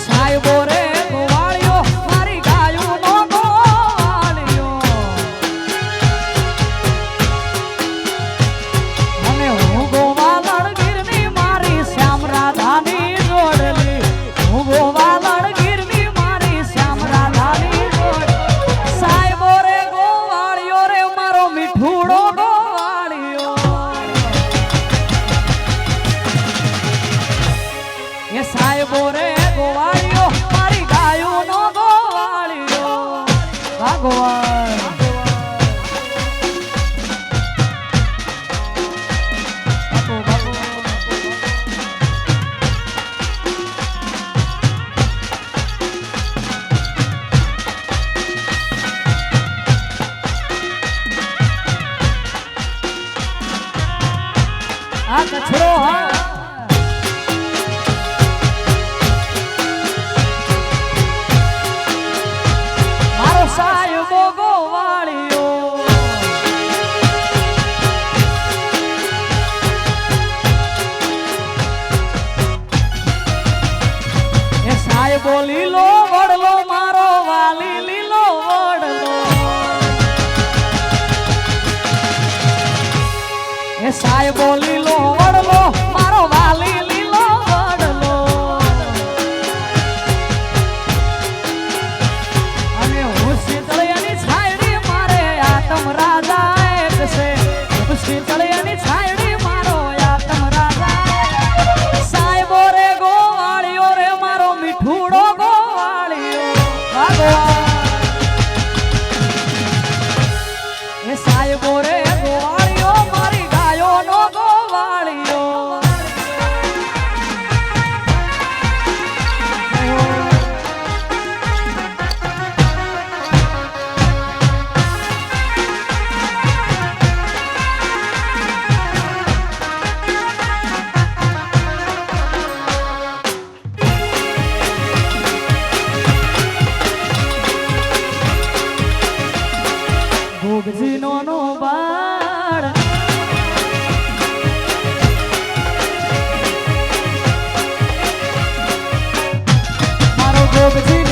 Yes, I. Ayan. সায় বল જીનો નો બાળ. મારો ગોગજી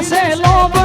બેસેલો